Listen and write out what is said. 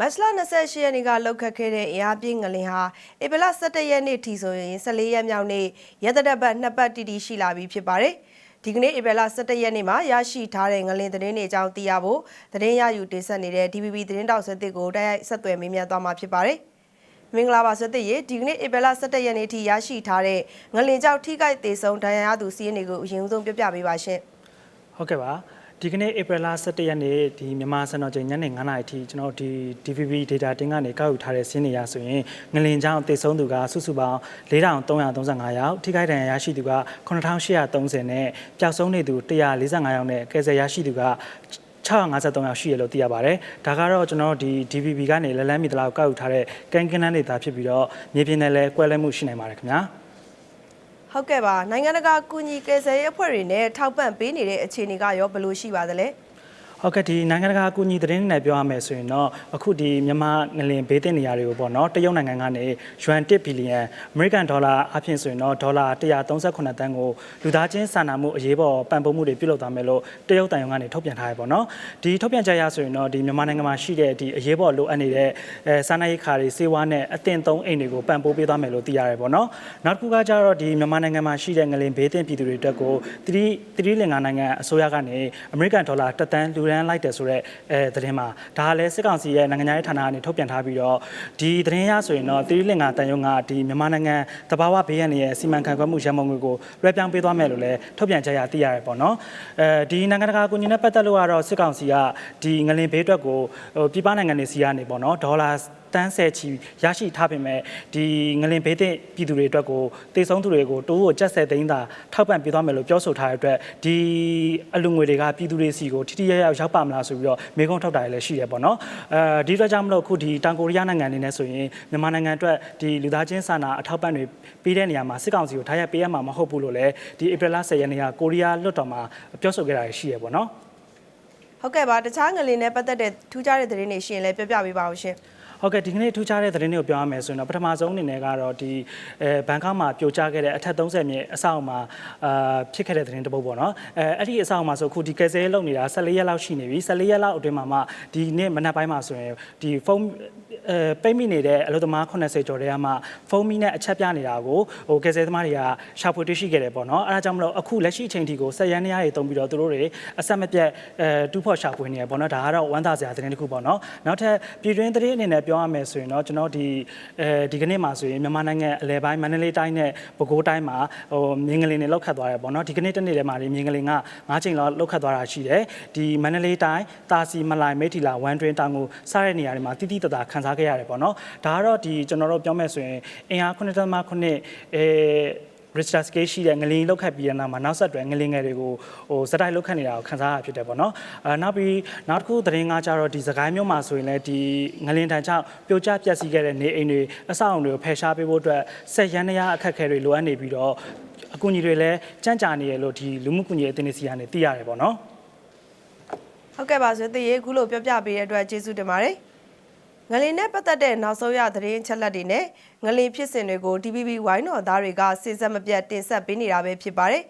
မတ်လ28ရက်နေ့ကလောက်ခတ်ခဲ့တဲ့အင်အားပြင်းငလင်ဟာဧပြီလ17ရက်နေ့ထိဆိုရင်14ရက်မြောက်နေ့ရက်သက်ပတ်နှစ်ပတ်တိတိရှိလာပြီဖြစ်ပါတယ်။ဒီကနေ့ဧပြီလ17ရက်နေ့မှာရရှိထားတဲ့ငလင်သတင်းတွေအကြောင်းသိရဖို့သတင်းရယူတင်ဆက်နေတဲ့ DVB သတင်းတောက်ဆက်တစ်ကိုတိုက်ရိုက်ဆက်သွယ်မေးမြန်းသွားမှာဖြစ်ပါတယ်။မင်္ဂလာပါဆွသက်ရေဒီကနေ့ဧပြီလ17ရက်နေ့ထိရရှိထားတဲ့ငလင်ကြောင့်ထိခိုက်ဒေဆုံးဒဏ်ရာရသူစီးရင်တွေကိုအရင်ဆုံးပြပြပေးပါရှင်။ဟုတ်ကဲ့ပါ ဒီကနေ့ဧပြီလ17ရက်နေ့ဒီမြန်မာစံတော်ချိန်ညနေ9:00နာရီအထိကျွန်တော်ဒီ DVB data တင်ကနေကောက်ယူထားတဲ့စီးနေရဆိုရင်ငလင်ချောင်းတည်ဆုံးသူကစုစုပေါင်း4335ယောက်ထိခိုက်ဒဏ်ရာရရှိသူက9830နဲ့ပျောက်ဆုံးနေသူ145ယောက်နဲ့ကယ်ဆယ်ရရှိသူက653ယောက်ရှိရလို့သိရပါတယ်။ဒါကတော့ကျွန်တော်တို့ဒီ DVB ကနေလက်လန်းမီတလောက်ကောက်ယူထားတဲ့ကန်းကင်းနန်းဒေတာဖြစ်ပြီးတော့မြေပြင်နယ်လည်းကွဲလဲမှုရှိနိုင်ပါတယ်ခင်ဗျာ။ ဟုတ်ကဲ့ပါနိုင်ငံတကာကုညီကယ်ဆယ်ရေးအဖွဲ့တွေနဲ့ထောက်ပံ့ပေးနေတဲ့အခြေအနေကရောဘယ်လိုရှိပါသလဲ ဟုတ်ကဲ့ဒီနိုင်ငံတကာအကူအညီသတင်းနဲ့ပြောရမယ်ဆိုရင်တော့အခုဒီမြန်မာငလင်ဘေးသင့်နေရာတွေကိုပေါ့နော်တရုတ်နိုင်ငံကနေယွမ်1ဘီလီယံအမေရိကန်ဒေါ်လာအဖြစ်ဆိုရင်တော့ဒေါ်လာ138တန်းကိုလူသားချင်းစာနာမှုအရေးပေါ်ပံ့ပိုးမှုတွေပြုလုပ်သွားမယ်လို့တရုတ်တန်ယုံကနေထုတ်ပြန်ထားရပေါ့နော်ဒီထုတ်ပြန်ချက်ရဆိုရင်တော့ဒီမြန်မာနိုင်ငံမှာရှိတဲ့ဒီအရေးပေါ်လိုအပ်နေတဲ့အဲစာနာရေးခါတွေစေဝါနဲ့အသင့်သုံးအိမ်တွေကိုပံ့ပိုးပေးသွားမယ်လို့သိရတယ်ပေါ့နော်နောက်တစ်ခုကကျတော့ဒီမြန်မာနိုင်ငံမှာရှိတဲ့ငလင်ဘေးသင့်ပြည်သူတွေအတွက်ကိုသတိသတိလင်္ကာနိုင်ငံအစိုးရကနေအမေရိကန်ဒေါ်လာ1တန်းလူရန်လိုက်တယ်ဆိုတော့အဲသတင်းမှာဒါကလည်းစစ်ကောင်စီရဲ့နိုင်ငံရေးဌာနကနေထုတ်ပြန်ထားပြီးတော့ဒီသတင်းရဆိုရင်တော့သတိလင်္ကာတန်ယုံကဒီမြန်မာနိုင်ငံတဘာဝဘေးရန်ရဲ့စီမံခန့်ခွဲမှုရန်ပုံငွေကိုလွှဲပြောင်းပေးသွားမယ်လို့လည်းထုတ်ပြန်ချက်ရသိရတယ်ပေါ့နော်အဲဒီနိုင်ငံတကာအကူအညီနဲ့ပတ်သက်လို့ကတော့စစ်ကောင်စီကဒီငလင်ဘေးအတွက်ကိုဟိုပြည်ပနိုင်ငံတွေစီကနေပေါ့နော်ဒေါ်လာ တန်းဆယ်ချီရရှိထားပေမဲ့ဒီငလင်ဘေးတဲ့ပြည်သူတွေအတွက်ကိုတေဆုံးသူတွေကိုတိုးဖို့ကြက်ဆယ်သိန်းသာထောက်ပံ့ပေးသွားမယ်လို့ပြောဆိုထားတဲ့အတွက်ဒီအလူငွေတွေကပြည်သူတွေစီကိုထိထိရရရောက်ပါမလားဆိုပြီးတော့မေကုန်းထုတ်တာလည်းရှိရပေါ့နော်အဲဒီအတွက်ကြောင့်မလို့အခုဒီတောင်ကိုရီးယားနိုင်ငံအနေနဲ့ဆိုရင်မြန်မာနိုင်ငံအတွက်ဒီလူသားချင်းစာနာအထောက်ပံ့တွေပေးတဲ့နေရာမှာစစ်ကောင်စီကိုထားရပေးရမှာမဟုတ်ဘူးလို့လည်းဒီဧပြီလ10ရက်နေ့ကကိုရီးယားလွှတ်တော်မှာပြောဆိုခဲ့တာရှိရပေါ့နော်ဟုတ်ကဲ့ပါတခြားငလင်နဲ့ပတ်သက်တဲ့ထူးခြားတဲ့သတင်းတွေရှိရင်လည်းပြပြပေးပါအောင်ရှင် ဟုတ်ကဲ့ဒီကနေ့ထူးခြားတဲ့သတင်းတွေကိုပြောရမယ်ဆိုရင်တော့ပထမဆုံးအနေနဲ့ကတော့ဒီအဲဘန်ကောက်မှာပြိုကျခဲ့တဲ့အထက်30မြေအဆောက်အအုံမှာအာဖြစ်ခဲ့တဲ့သတင်းတစ်ပုဒ်ပေါ့နော်အဲအဲ့ဒီအဆောက်အအုံမှာဆိုခုဒီကယ်ဆယ်ရေးလုပ်နေတာ14ရက်လောက်ရှိနေပြီ14ရက်လောက်အတွင်းမှာမှဒီနေ့မနက်ပိုင်းမှာဆိုရင်ဒီဖုန်း အဲပိတ်မိနေတဲ့အလုပ်သမား80ကျော်တွေကမှဖုန်းမီနဲ့အချက်ပြနေတာကိုဟိုကယ်ဆယ်သမားတွေကရှာဖွေတွေ့ရှိခဲ့တယ်ပေါ့နော်အဲဒါကြောင့်မလို့အခုလက်ရှိအချိန်ထိကိုဆက်ရန်နေရတွေတုံးပြီးတော့သူတို့တွေအဆက်မပြတ်အဲတူးဖော်ရှာဖွေနေရပေါ့နော်ဒါကတော့ဝမ်းသာစရာသတင်းတစ်ခုပေါ့နော်နောက်ထပ်ပြည်တွင်းသတင်းအနေနဲ့ပြောရမယ်ဆိုရင်တော့ကျွန်တော်ဒီအဲဒီကနေ့မှာဆိုရင်မြန်မာနိုင်ငံအလဲပိုင်းမန္တလေးတိုင်းနဲ့ပဲခူးတိုင်းမှာဟိုမြင်းကလေးတွေလောက်ခတ်သွားတယ်ပေါ့နော်ဒီကနေ့တနေ့တည်းမှာဒီမြင်းကလေးက၅ချိန်လောက်လောက်ခတ်သွားတာရှိတယ်ဒီမန္တလေးတိုင်းတာစီမလိုင်မိထီလာဝမ်တွင်းတောင်ကိုစတဲ့နေရာတွေမှာတိတိတသာခန်းစားခဲ့ရတယ်ပေါ့နော်ဒါကတော့ဒီကျွန်တော်တို့ပြောမယ်ဆိုရင်အင်အား9.9အဲ Richter scale ရှိတဲ့ငလင်လောက်ခတ်ပြီးတဲ့နောက်မှာနောက်ဆက်တွဲငလင်ငယ်တွေကိုဟိုစတိုက်လောက်ခတ်နေတာကိုခန်းစားရဖြစ်တယ်ပေါ့နော်အဲနောက်ပြီးနောက်တစ်ခုသတင်းကားကြတော့ဒီစကိုင်းမြို့မှာဆိုရင်လည်းဒီငလင်တန်ကြောင့်ပြိုကျပျက်စီးခဲ့တဲ့နေအိမ်တွေအဆောက်အုံတွေကိုဖယ်ရှားပေးဖို့အတွက်ဆက်ရန်ရအခက်အခဲတွေလိုအပ်နေပြီးတော့အကူအညီတွေလည်းကြန့်ကြာနေရလို့ဒီလူမှုကူညီရေးအသင်းတွေစီကနေသိရတယ်ပေါ့နော်ဟုတ်ကဲ့ပါဆိုတည်ရေခုလိုပြပြပေးတဲ့အတွက်ကျေးဇူးတင်ပါတယ် ငလင်နဲ့ပတ်သက်တဲ့နောက်ဆုံးရသတင်းအချက်လက်တွေနဲ့ငလင်ဖြစ်စဉ်တွေကို DVB ဝိုင်းတော်သားတွေကစဉ်ဆက်မပြတ်တင်ဆက်ပေးနေတာပဲဖြစ်ပါတယ်